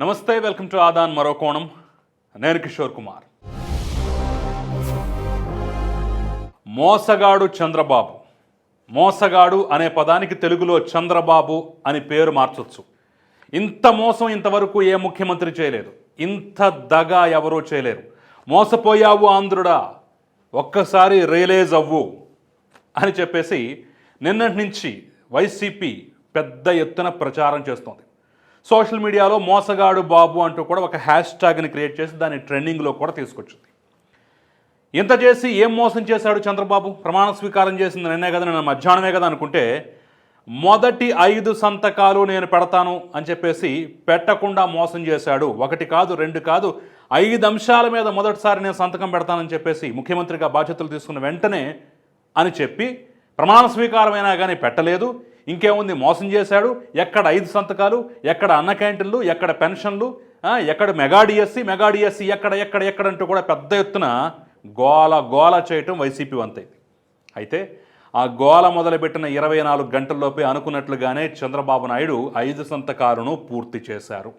నమస్తే welcome to Aadan మరో కోణం. నేను కిషోర్ కుమార్. మోసగాడు చంద్రబాబు. మోసగాడు అనే పదానికి తెలుగులో చంద్రబాబు అని పేరు మార్చొచ్చు. ఇంత మోసం ఇంతవరకు ఏ ముఖ్యమంత్రి చేయలేదు. ఇంత దగ ఎవరూ చేయలేరు. మోసపోయావు ఆంధ్రుడా ఒక్కసారి రియలైజ్ అవ్వు అని చెప్పేసి నిన్నటి నుంచి వైసీపీ పెద్ద ఎత్తున ప్రచారం చేస్తోంది. సోషల్ మీడియాలో మోసగాడు బాబు అంటూ కూడా ఒక హ్యాష్ ట్యాగ్ని క్రియేట్ చేసి దాన్ని ట్రెండింగ్లో కూడా తీసుకొచ్చింది. ఇంత చేసి ఏం మోసం చేశాడు చంద్రబాబు? ప్రమాణ స్వీకారం చేసింది నిన్నే కదా నేను మధ్యాహ్నమే కదా అనుకుంటే మొదటి ఐదు సంతకాలు నేను పెడతాను అని చెప్పేసి పెట్టకుండా మోసం చేశాడు. ఒకటి కాదు రెండు కాదు ఐదు అంశాల మీద మొదటిసారి నేను సంతకం పెడతానని చెప్పేసి ముఖ్యమంత్రిగా బాధ్యతలు తీసుకున్న వెంటనే అని చెప్పి ప్రమాణ స్వీకారమైనా కానీ పెట్టలేదు. ఇంకేముంది? మోసం చేశాడు. ఎక్కడ ఐదు సంతకాలు? ఎక్కడ అన్న క్యాంటీన్లు? ఎక్కడ పెన్షన్లు? ఎక్కడ మెగా డిఎస్సి? మెగా డిఎస్సి ఎక్కడ ఎక్కడ ఎక్కడ అంటూ కూడా పెద్ద ఎత్తున గోల గోల చేయటం వైసీపీ వంతే. అయితే ఆ గోల మొదలుపెట్టిన ఇరవై నాలుగు గంటల్లోపే అనుకున్నట్లుగానే చంద్రబాబు నాయుడు ఐదు సంతకాలను పూర్తి చేశారు.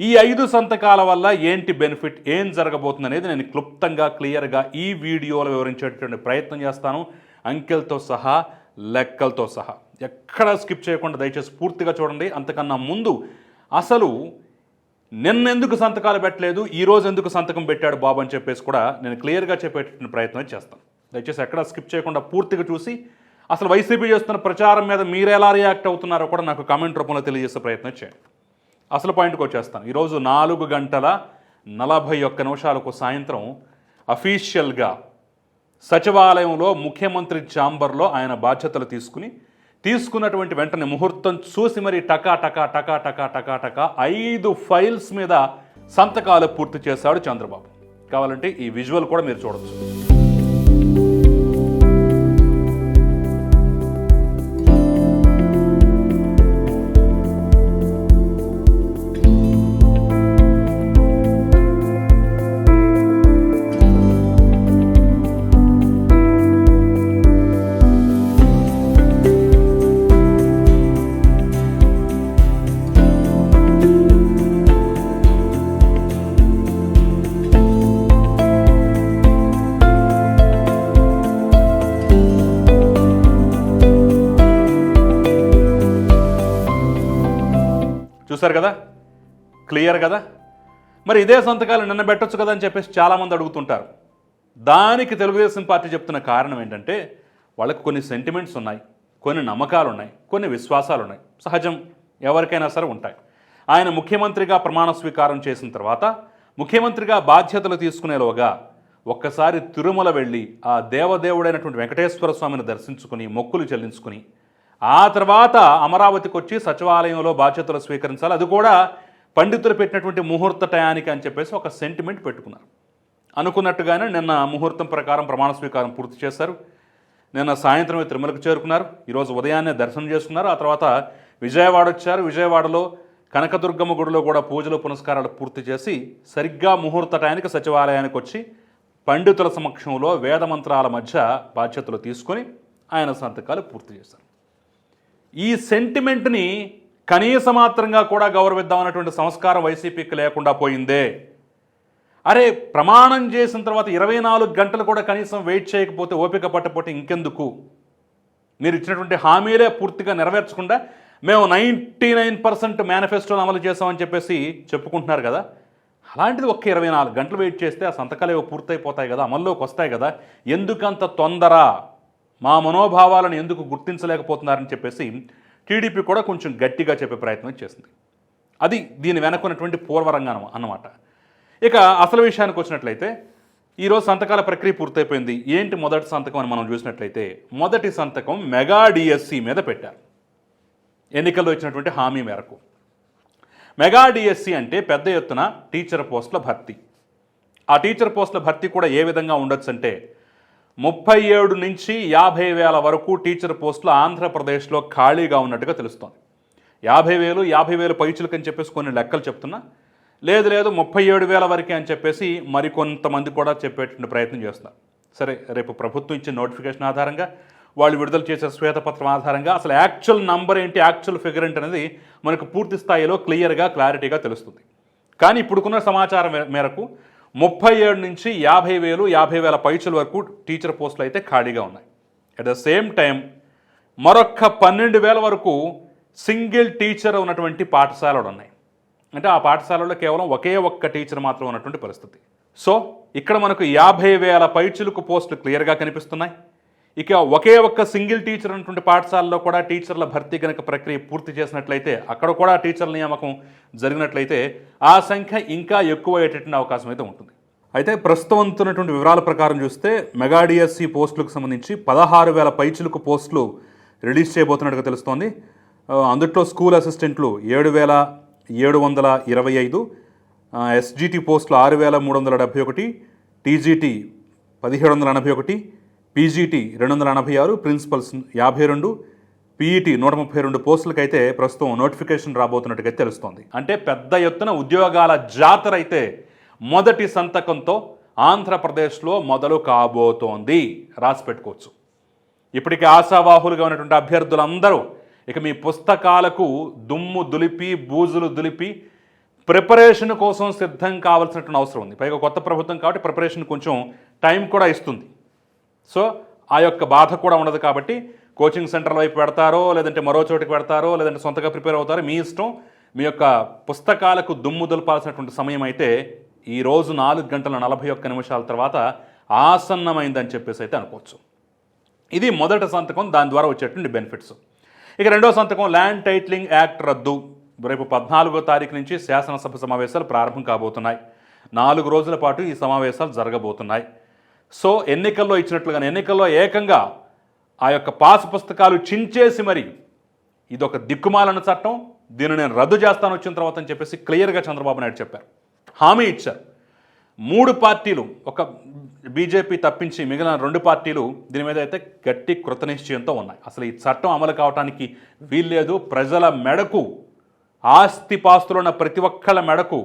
ఈ ఐదు సంతకాల వల్ల ఏంటి బెనిఫిట్? ఏం జరగబోతుంది అనేది నేను క్లుప్తంగా క్లియర్గా ఈ వీడియోలో వివరించేటటువంటి ప్రయత్నం చేస్తాను. అంకెలతో సహా లెక్కలతో సహా. ఎక్కడా స్కిప్ చేయకుండా దయచేసి పూర్తిగా చూడండి. అంతకన్నా ముందు అసలు నిన్నెందుకు సంతకాలు పెట్టలేదు ఈరోజు ఎందుకు సంతకం పెట్టాడు బాబు అని చెప్పేసి కూడా నేను క్లియర్గా చెప్పేటటువంటి ప్రయత్నం చేస్తాను. దయచేసి ఎక్కడ స్కిప్ చేయకుండా పూర్తిగా చూసి అసలు వైసీపీ చేస్తున్న ప్రచారం మీద మీరు ఎలా రియాక్ట్ అవుతున్నారో కూడా నాకు కామెంట్ రూపంలో తెలియజేసే ప్రయత్నం చేయండి. అసలు పాయింట్కి వచ్చేస్తాను. ఈరోజు నాలుగు గంటల నలభై ఒక్క నిమిషాలకు సాయంత్రం అఫీషియల్గా సచివాలయంలో ముఖ్యమంత్రి ఛాంబర్లో ఆయన బాధ్యతలు తీసుకుని తీసుకున్నటువంటి వెంటనే ముహూర్తం చూసి మరి టకా టకా టకా టకా టకా టకా ఐదు ఫైల్స్ మీద సంతకాలు పూర్తి చేశాడు చంద్రబాబు. కావాలంటే ఈ విజువల్ కూడా మీరు చూడవచ్చు చూసారు కదా? క్లియర్ కదా? మరి ఇదే సంతకాలు నిన్న పెట్టొచ్చు కదా అని చెప్పేసి చాలామంది అడుగుతుంటారు. దానికి తెలుగుదేశం పార్టీ చెప్తున్న కారణం ఏంటంటే వాళ్ళకు కొన్ని సెంటిమెంట్స్ ఉన్నాయి కొన్ని నమ్మకాలు ఉన్నాయి కొన్ని విశ్వాసాలు ఉన్నాయి సహజం ఎవరికైనా సరే ఉంటాయి. ఆయన ముఖ్యమంత్రిగా ప్రమాణ స్వీకారం చేసిన తర్వాత ముఖ్యమంత్రిగా బాధ్యతలు తీసుకునేలోగా ఒక్కసారి తిరుమల వెళ్ళి ఆ దేవదేవుడైనటువంటి వెంకటేశ్వర స్వామిని దర్శించుకుని మొక్కులు చెల్లించుకుని ఆ తర్వాత అమరావతికి వచ్చి సచివాలయంలో బాధ్యతలు స్వీకరించాలి. అది కూడా పండితులు పెట్టినటువంటి ముహూర్త టయానికి అని చెప్పేసి ఒక సెంటిమెంట్ పెట్టుకున్నారు. అనుకున్నట్టుగానే నిన్న ముహూర్తం ప్రకారం ప్రమాణ స్వీకారం పూర్తి చేశారు. నిన్న సాయంత్రమే తిరుమలకు చేరుకున్నారు. ఈరోజు ఉదయాన్నే దర్శనం చేసుకున్నారు. ఆ తర్వాత విజయవాడ వచ్చారు. విజయవాడలో కనకదుర్గమ్మ గుడిలో కూడా పూజలు పునస్కారాలు పూర్తి చేసి సరిగ్గా ముహూర్త టయానికి సచివాలయానికి వచ్చి పండితుల సమక్షంలో వేదమంత్రాల మధ్య బాధ్యతలు తీసుకొని ఆయన సంతకాలు పూర్తి చేశారు. ఈ సెంటిమెంట్ని కనీస మాత్రంగా కూడా గౌరవిద్దామన్నటువంటి సంస్కారం వైసీపీకి లేకుండా పోయిందే. అరే ప్రమాణం చేసిన తర్వాత ఇరవై నాలుగు గంటలు కూడా కనీసం వెయిట్ చేయకపోతే ఓపిక పట్టపోతే ఇంకెందుకు? మీరు ఇచ్చినటువంటి హామీలే పూర్తిగా నెరవేర్చకుండా మేము నైంటీ నైన్ పర్సెంట్ మేనిఫెస్టోని అమలు చేసామని చెప్పేసి చెప్పుకుంటున్నారు కదా. అలాంటిది ఒక్క ఇరవై నాలుగు గంటలు వెయిట్ చేస్తే ఆ సంతకాలు పూర్తయిపోతాయి కదా అమల్లోకి వస్తాయి కదా. ఎందుకంత తొందర? మా మనోభావాలను ఎందుకు గుర్తించలేకపోతున్నారని చెప్పేసి టీడీపీ కూడా కొంచెం గట్టిగా చెప్పే ప్రయత్నం చేసింది. అది దీని వెనకున్నటువంటి పూర్వరంగం అన్నమాట. ఇక అసలు విషయానికి వచ్చినట్లయితే ఈరోజు సంతకాల ప్రక్రియ పూర్తయిపోయింది. ఏంటి మొదటి సంతకం అని మనం చూసినట్లయితే మొదటి సంతకం మెగా డిఎస్సి మీద పెట్టారు. ఎన్నికల్లో ఇచ్చినటువంటి హామీ మేరకు. మెగా డిఎస్సి అంటే పెద్ద ఎత్తున టీచర్ పోస్టుల భర్తీ. ఆ టీచర్ పోస్టుల భర్తీ కూడా ఏ విధంగా ఉండొచ్చు అంటే ముప్పై ఏడు నుంచి యాభై వేల వరకు టీచర్ పోస్టులు ఆంధ్రప్రదేశ్లో ఖాళీగా ఉన్నట్టుగా తెలుస్తోంది. యాభై వేలు యాభై వేలు పైచులకు అని చెప్పేసి కొన్ని లెక్కలు చెప్తున్నా. లేదు లేదు ముప్పై ఏడు వేల వరకే అని చెప్పేసి మరికొంతమంది కూడా చెప్పేటువంటి ప్రయత్నం చేస్తున్నారు. సరే రేపు ప్రభుత్వం ఇచ్చిన నోటిఫికేషన్ ఆధారంగా వాళ్ళు విడుదల చేసే శ్వేతపత్రం ఆధారంగా అసలు యాక్చువల్ నంబర్ ఏంటి యాక్చువల్ ఫిగర్ ఏంటి అనేది మనకు పూర్తి స్థాయిలో క్లియర్గా క్లారిటీగా తెలుస్తుంది. కానీ ఇప్పుడుకున్న సమాచారం మేరకు ముప్పై ఏడు నుంచి యాభై వేలు యాభై వేల పైచల వరకు టీచర్ పోస్టులు అయితే ఖాళీగా ఉన్నాయి. అట్ ద సేమ్ టైం మరొక్క పన్నెండు వేల వరకు సింగిల్ టీచర్ ఉన్నటువంటి పాఠశాలలు ఉన్నాయి. అంటే ఆ పాఠశాలలో కేవలం ఒకే ఒక్క టీచర్ మాత్రం ఉన్నటువంటి పరిస్థితి. సో ఇక్కడ మనకు యాభై వేల పైచులకు పోస్టులు క్లియర్గా కనిపిస్తున్నాయి. ఇక ఒకే ఒక్క సింగిల్ టీచర్ ఉన్నటువంటి పాఠశాలలో కూడా టీచర్ల భర్తీ కనుక ప్రక్రియ పూర్తి చేసినట్లయితే అక్కడ కూడా టీచర్ల నియామకం జరిగినట్లయితే ఆ సంఖ్య ఇంకా ఎక్కువ అయ్యేటటువంటి అవకాశం అయితే ఉంటుంది. అయితే ప్రస్తుతం అందుతున్నటువంటి వివరాల ప్రకారం చూస్తే మెగా డిఎస్సి పోస్టులకు సంబంధించి పదహారు వేల పైచులకు పోస్టులు రిలీజ్ చేయబోతున్నట్టుగా తెలుస్తోంది. అందుట్లో స్కూల్ అసిస్టెంట్లు ఏడు వేల ఏడు వందల ఇరవై ఐదు ఎస్జిటి పోస్టులు ఆరు వేల మూడు వందల డెబ్బై ఒకటి టీజీటీ పదిహేడు వందల ఎనభై ఒకటి పీజీటీ రెండు వందల ఎనభై ఆరు ప్రిన్సిపల్స్ యాభై రెండు పీఈటీ నూట ముప్పై రెండు పోస్టులకైతే ప్రస్తుతం నోటిఫికేషన్ రాబోతున్నట్టుగా తెలుస్తోంది. అంటే పెద్ద ఎత్తున ఉద్యోగాల జాతర అయితే మొదటి సంతకంతో ఆంధ్రప్రదేశ్లో మొదలు కాబోతోంది. రాసి పెట్టుకోవచ్చు. ఇప్పటికే ఆశావాహులుగా ఉన్నటువంటి అభ్యర్థులందరూ ఇక మీ పుస్తకాలకు దుమ్ము దులిపి బూజులు దులిపి ప్రిపరేషన్ కోసం సిద్ధం కావాల్సినటువంటి అవసరం ఉంది. పైగా కొత్త ప్రభుత్వం కాబట్టి ప్రిపరేషన్ కొంచెం టైం కూడా ఇస్తుంది. సో ఆ యొక్క బాధ కూడా ఉండదు కాబట్టి కోచింగ్ సెంటర్ వైపు పెడతారో లేదంటే మరో చోటికి పెడతారో లేదంటే సొంతగా ప్రిపేర్ అవుతారో మీ ఇష్టం. మీ యొక్క పుస్తకాలకు దుమ్ము దులపాల్సినటువంటి సమయం అయితే ఈ రోజు నాలుగు గంటల నలభై ఒక్క నిమిషాల తర్వాత ఆసన్నమైందని చెప్పేసి అయితే అనుకోవచ్చు. ఇది మొదటి సంతకం దాని ద్వారా వచ్చేటువంటి బెనిఫిట్స్. ఇక రెండో సంతకం ల్యాండ్ టైటిలింగ్ యాక్ట్ రద్దు. రేపు పద్నాలుగో తారీఖు నుంచి శాసనసభ సమావేశాలు ప్రారంభం కాబోతున్నాయి. నాలుగు రోజుల పాటు ఈ సమావేశాలు జరగబోతున్నాయి. సో ఎన్నికల్లో ఇచ్చినట్లుగానే ఎన్నికల్లో ఏకంగా ఆ యొక్క పాస్ పుస్తకాలు చించేసి మరి ఇదొక దిక్కుమాలన్న చట్టం. దీన్ని నేను రద్దు చేస్తాను వచ్చిన తర్వాత అని చెప్పేసి క్లియర్గా చంద్రబాబు నాయుడు చెప్పారు. హామీ ఇచ్చారు. మూడు పార్టీలు ఒక బీజేపీ తప్పించి మిగిలిన రెండు పార్టీలు దీని మీద అయితే గట్టి కృతనిశ్చయంతో ఉన్నాయి. అసలు ఈ చట్టం అమలు కావడానికి వీల్లేదు. ప్రజల మెడకు ఆస్తిపాస్తులు ఉన్న ప్రతి ఒక్కళ్ళ మెడకు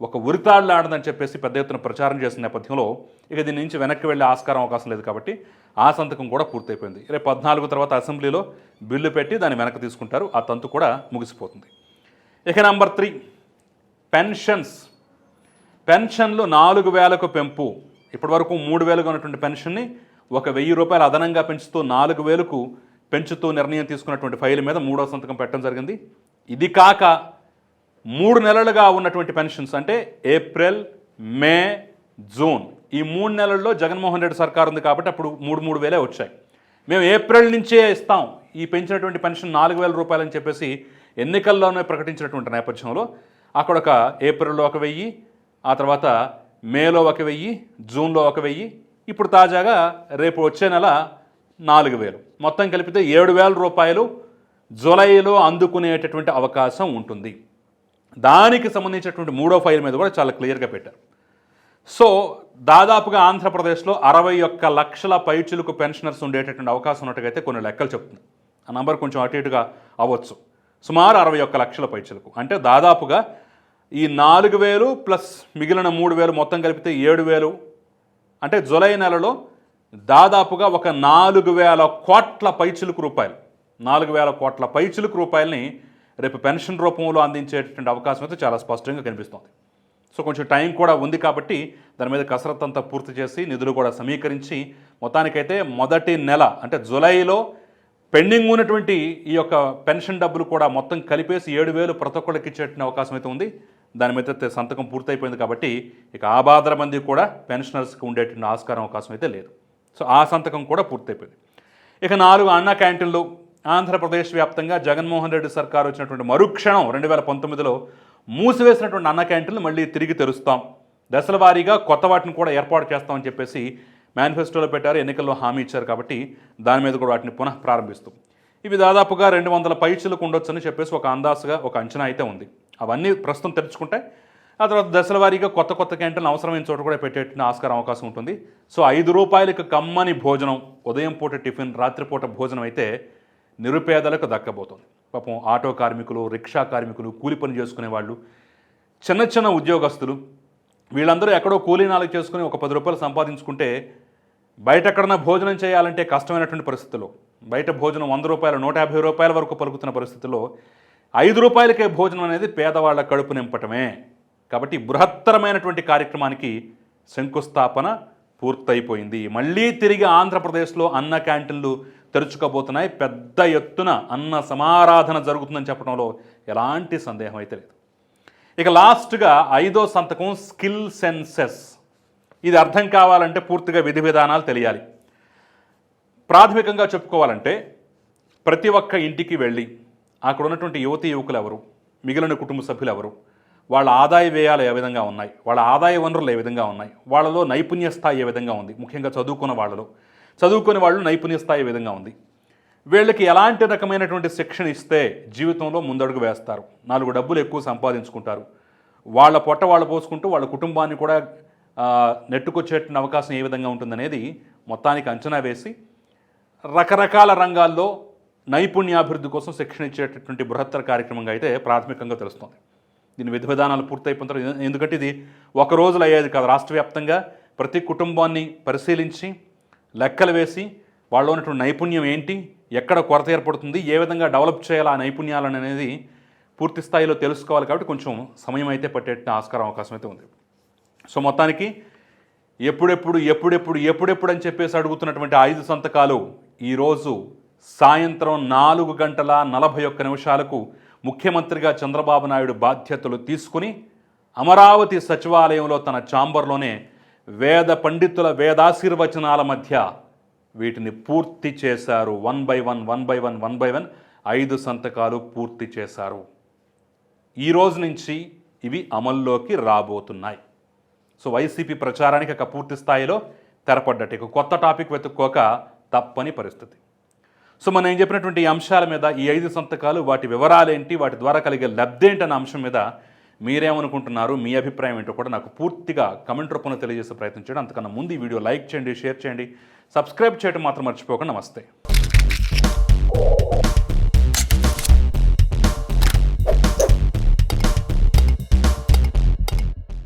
ఒక ఉరితాడులాడదని చెప్పేసి పెద్ద ఎత్తున ప్రచారం చేసిన నేపథ్యంలో ఇక దీని నుంచి వెనక్కి వెళ్ళే ఆస్కారం అవకాశం లేదు కాబట్టి ఆ సంతకం కూడా పూర్తయిపోయింది. రేపు పద్నాలుగు తర్వాత అసెంబ్లీలో బిల్లు పెట్టి దాన్ని వెనక్కి తీసుకుంటారు. ఆ తంతు కూడా ముగిసిపోతుంది. ఇక నంబర్ త్రీ పెన్షన్స్. పెన్షన్లు నాలుగు వేలకు పెంపు. ఇప్పటివరకు మూడు వేలుగా ఉన్నటువంటి పెన్షన్ని ఒక వెయ్యి రూపాయలు అదనంగా పెంచుతూ నాలుగు వేలకు పెంచుతూ నిర్ణయం తీసుకున్నటువంటి ఫైల్ మీద మూడో సంతకం పెట్టడం జరిగింది. ఇది కాక మూడు నెలలుగా ఉన్నటువంటి పెన్షన్స్ అంటే ఏప్రిల్ మే జూన్. ఈ మూడు నెలల్లో జగన్మోహన్ రెడ్డి సర్కార్ ఉంది కాబట్టి అప్పుడు మూడు మూడు వేలే వచ్చాయి. మేము ఏప్రిల్ నుంచే ఇస్తాం ఈ పెంచినటువంటి పెన్షన్ నాలుగు వేల రూపాయలని చెప్పేసి ఎన్నికల్లోనే ప్రకటించినటువంటి నేపథ్యంలో అక్కడ ఒక ఏప్రిల్లో ఒక వెయ్యి ఆ తర్వాత మేలో ఒక వెయ్యి జూన్లో ఒక వెయ్యి. ఇప్పుడు తాజాగా రేపు వచ్చే నెల నాలుగు వేలు. మొత్తం కలిపితే ఏడు వేల రూపాయలు జూలైలో అందుకునేటటువంటి అవకాశం ఉంటుంది. దానికి సంబంధించినటువంటి మూడో ఫైల్ మీద కూడా చాలా క్లియర్గా పెట్టారు. సో దాదాపుగా ఆంధ్రప్రదేశ్లో అరవై ఒక్క లక్షల పైచులకు పెన్షనర్స్ ఉండేటటువంటి అవకాశం ఉన్నట్టుగా అయితే కొన్ని లెక్కలు చెప్తున్నాయి ఆ నంబర్ కొంచెం అటు ఇటుగా అవ్వచ్చు. సుమారు అరవై ఒక్క లక్షల పైచులకు. అంటే దాదాపుగా ఈ నాలుగు వేలు ప్లస్ మిగిలిన మూడు వేలు మొత్తం కలిపితే ఏడు వేలు. అంటే జూలై నెలలో దాదాపుగా ఒక నాలుగు వేల కోట్ల పైచులకు రూపాయలు. నాలుగు వేల కోట్ల పైచులకు రూపాయలని రేపు పెన్షన్ రూపంలో అందించేటటువంటి అవకాశం అయితే చాలా స్పష్టంగా కనిపిస్తోంది. సో కొంచెం టైం కూడా ఉంది కాబట్టి దాని మీద కసరత్ అంతా పూర్తి చేసి నిధులు కూడా సమీకరించి మొత్తానికైతే మొదటి నెల అంటే జూలైలో పెండింగ్ ఉన్నటువంటి ఈ యొక్క పెన్షన్ డబ్బులు కూడా మొత్తం కలిపేసి ఏడు వేలు ప్రతి ఒక్కళ్ళకి ఇచ్చేటువంటి అవకాశం అయితే ఉంది. దాని మీద సంతకం పూర్తయిపోయింది కాబట్టి ఇక ఆ బాధల మంది కూడా పెన్షనర్స్కి ఉండేటువంటి ఆస్కారం అవకాశం అయితే లేదు. సో ఆ సంతకం కూడా పూర్తయిపోయింది. ఇక నాలుగు అన్న క్యాంటీన్లు ఆంధ్రప్రదేశ్ వ్యాప్తంగా జగన్మోహన్ రెడ్డి సర్కార్ వచ్చినటువంటి మరుక్షణం రెండు వేల పంతొమ్మిదిలో మూసివేసినటువంటి అన్న క్యాంటీన్లు మళ్ళీ తిరిగి తెరుస్తాం. దశల వారీగా కొత్త వాటిని కూడా ఏర్పాటు చేస్తామని చెప్పేసి మేనిఫెస్టోలో పెట్టారు ఎన్నికల్లో హామీ ఇచ్చారు కాబట్టి దాని మీద కూడా వాటిని పునః ప్రారంభిస్తూ. ఇవి దాదాపుగా రెండు వందల పైచీలకు ఉండొచ్చని చెప్పేసి ఒక అందాసుగా ఒక అంచనా అయితే ఉంది. అవన్నీ ప్రస్తుతం తెరుచుకుంటే ఆ తర్వాత దశల వారీగా కొత్త కొత్త క్యాంటీన్లు అవసరమైన చోట కూడా పెట్టేటువంటి ఆస్కారం అవకాశం ఉంటుంది. సో ఐదు రూపాయలకు కమ్మని భోజనం ఉదయం పూట టిఫిన్ రాత్రిపూట భోజనం అయితే నిరుపేదలకు దక్కబోతోంది. పాపం ఆటో కార్మికులు రిక్షా కార్మికులు కూలి పని చేసుకునే వాళ్ళు చిన్న చిన్న ఉద్యోగస్తులు వీళ్ళందరూ ఎక్కడో కూలీ నాలుగు చేసుకుని ఒక పది రూపాయలు సంపాదించుకుంటే బయట ఎక్కడన్నా భోజనం చేయాలంటే కష్టమైనటువంటి పరిస్థితుల్లో బయట భోజనం వంద రూపాయలు నూట యాభై రూపాయల వరకు పలుకుతున్న పరిస్థితుల్లో ఐదు రూపాయలకే భోజనం అనేది పేదవాళ్ళ కడుపు నింపటమే. కాబట్టి బృహత్తరమైనటువంటి కార్యక్రమానికి శంకుస్థాపన పూర్తయిపోయింది. మళ్ళీ తిరిగి ఆంధ్రప్రదేశ్లో అన్న క్యాంటీన్లు తెరుచుకోబోతున్నాయి. పెద్ద ఎత్తున అన్న సమారాధన జరుగుతుందని చెప్పడంలో ఎలాంటి సందేహం అయితే లేదు. ఇక లాస్ట్గా ఐదో సంతకం స్కిల్ సెన్సెస్. ఇది అర్థం కావాలంటే పూర్తిగా విధి విధానాలు తెలియాలి. ప్రాథమికంగా చెప్పుకోవాలంటే ప్రతి ఒక్క ఇంటికి వెళ్ళి అక్కడ ఉన్నటువంటి యువతీ యువకులు ఎవరు? మిగిలిన కుటుంబ సభ్యులు ఎవరు వాళ్ళ ఆదాయ వ్యయాలు ఏ విధంగా ఉన్నాయి? వాళ్ళ ఆదాయ వనరులు ఏ విధంగా ఉన్నాయి? వాళ్ళలో నైపుణ్య స్థాయి ఏ విధంగా ఉంది? ముఖ్యంగా చదువుకున్న వాళ్ళలో. చదువుకునే వాళ్ళు నైపుణ్య స్థాయి విధంగా ఉంది. వీళ్ళకి ఎలాంటి రకమైనటువంటి శిక్షణ ఇస్తే జీవితంలో ముందడుగు వేస్తారు. నాలుగు డబ్బులు ఎక్కువ సంపాదించుకుంటారు. వాళ్ళ పొట్ట వాళ్ళు పోసుకుంటూ వాళ్ళ కుటుంబాన్ని కూడా నెట్టుకొచ్చేట అవకాశం ఏ విధంగా ఉంటుందనేది మొత్తానికి అంచనా వేసి రకరకాల రంగాల్లో నైపుణ్యాభివృద్ధి కోసం శిక్షణ ఇచ్చేటటువంటి బృహత్తర కార్యక్రమంగా అయితే ప్రాథమికంగా తెలుస్తుంది. దీని విధి విధానాలు పూర్తయిపోయిన తర్వాత ఎందుకంటే ఇది ఒక రోజులో అయ్యేది కాదు. రాష్ట్ర వ్యాప్తంగా ప్రతి కుటుంబాన్ని పరిశీలించి లెక్కలు వేసి వాళ్ళు ఉన్నటువంటి నైపుణ్యం ఏంటి? ఎక్కడ కొరత ఏర్పడుతుంది? ఏ విధంగా డెవలప్ చేయాలి ఆ నైపుణ్యాలను అనేది పూర్తి స్థాయిలో తెలుసుకోవాలి కాబట్టి కొంచెం సమయం అయితే పట్టే ఆస్కారం అవకాశం అయితే ఉంది. సో మొత్తానికి ఎప్పుడెప్పుడు ఎప్పుడెప్పుడు ఎప్పుడెప్పుడు అని చెప్పేసి అడుగుతున్నటువంటి ఐదు సంతకాలు ఈరోజు సాయంత్రం నాలుగు గంటల నలభై ఒక్క నిమిషాలకు ముఖ్యమంత్రిగా చంద్రబాబు నాయుడు బాధ్యతలు తీసుకుని అమరావతి సచివాలయంలో తన ఛాంబర్లోనే వేద పండితుల వేదాశీర్వచనాల మధ్య వీటిని పూర్తి చేశారు. One by one one by one one by one ఐదు సంతకాలు పూర్తి చేశారు. ఈ రోజు నుంచి ఇవి అమల్లోకి రాబోతున్నాయి. సో వైసీపీ ప్రచారానికి ఒక పూర్తి స్థాయిలో తెరపడ్డట్టు ఇక కొత్త టాపిక్ వెతుక్కోక తప్పని పరిస్థితి. సో మనం ఏం చెప్పినటువంటి అంశాల మీద ఈ ఐదు సంతకాలు వాటి వివరాలేంటి వాటి ద్వారా కలిగే లబ్ధి ఏంటి అనే అంశం మీద మీరేమనుకుంటున్నారు? మీ అభిప్రాయం ఏంటో కూడా నాకు పూర్తిగా కమెంట్ రూపంలో తెలియజేసే ప్రయత్నం చేయండి. అంతకన్నా ముందు ఈ వీడియో లైక్ చేయండి షేర్ చేయండి సబ్స్క్రైబ్ చేయడం మాత్రం మర్చిపోకుండా. నమస్తే.